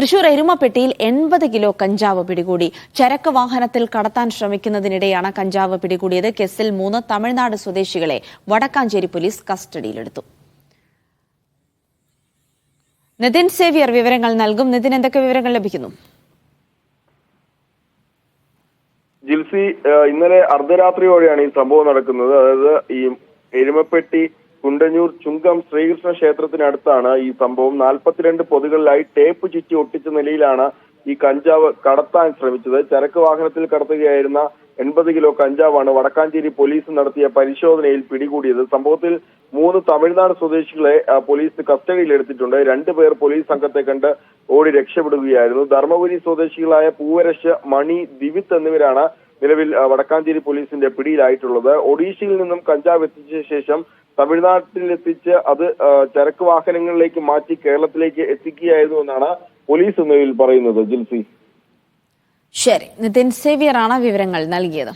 തൃശൂർ എരുമപ്പെട്ടിയിൽ എൺപത് കിലോ കഞ്ചാവ് പിടികൂടി. ചരക്ക് വാഹനത്തിൽ കടത്താൻ ശ്രമിക്കുന്നതിനിടെയാണ് കഞ്ചാവ് പിടികൂടിയത്. കേസിൽ മൂന്ന് തമിഴ്നാട് സ്വദേശികളെ വടക്കാഞ്ചേരി പോലീസ് കസ്റ്റഡിയിലെടുത്തു. നിതിൻ സേവിയർ വിവരങ്ങൾ നൽകും. നിതിൻ എന്തൊക്കെ വിവരങ്ങൾ ലഭിക്കുന്നു? ജിൽസി ഇന്നലെ അർദ്ധരാത്രിയോടെയാണ് ഈ സംഭവം നടക്കുന്നത്. അതായത് ഈ എരുമപ്പെട്ടി കുണ്ടന്നൂർ ചുങ്കം ശ്രീകൃഷ്ണ ക്ഷേത്രത്തിനടുത്താണ് ഈ സംഭവം. നാൽപ്പത്തിരണ്ട് പൊതുകളിലായി ടേപ്പ് ചുറ്റി ഒട്ടിച്ച നിലയിലാണ് ഈ കഞ്ചാവ് കടത്താൻ ശ്രമിച്ചത്. ചരക്ക് വാഹനത്തിൽ കടത്തുകയായിരുന്ന എൺപത് കിലോ കഞ്ചാവാണ് വടക്കാഞ്ചേരി പോലീസ് നടത്തിയ പരിശോധനയിൽ പിടികൂടിയത്. സംഭവത്തിൽ മൂന്ന് തമിഴ്നാട് സ്വദേശികളെ പോലീസ് കസ്റ്റഡിയിലെടുത്തിട്ടുണ്ട് രണ്ടുപേർ പോലീസ് സംഘത്തെ കണ്ട് ഓടി രക്ഷപ്പെടുകയായിരുന്നു. ധർമ്മപുരി സ്വദേശികളായ പൂവരശ് മണി ദിവിത്ത് എന്നിവരാണ് നിലവിൽ വടക്കാഞ്ചേരി പോലീസിന്റെ പിടിയിലായിട്ടുള്ളത്. ഒഡീഷയിൽ നിന്നും കഞ്ചാവ് എത്തിച്ച ശേഷം തമിഴ്നാട്ടിലെത്തിച്ച് അത് ചരക്ക് വാഹനങ്ങളിലേക്ക് മാറ്റി കേരളത്തിലേക്ക് എത്തിക്കുകയായിരുന്നു എന്നാണ് പോലീസ് നിലവിൽ പറയുന്നത്. ജിൽസി. ശരി. നിതിൻ സേവിയറാണ് വിവരങ്ങൾ നൽകിയത്.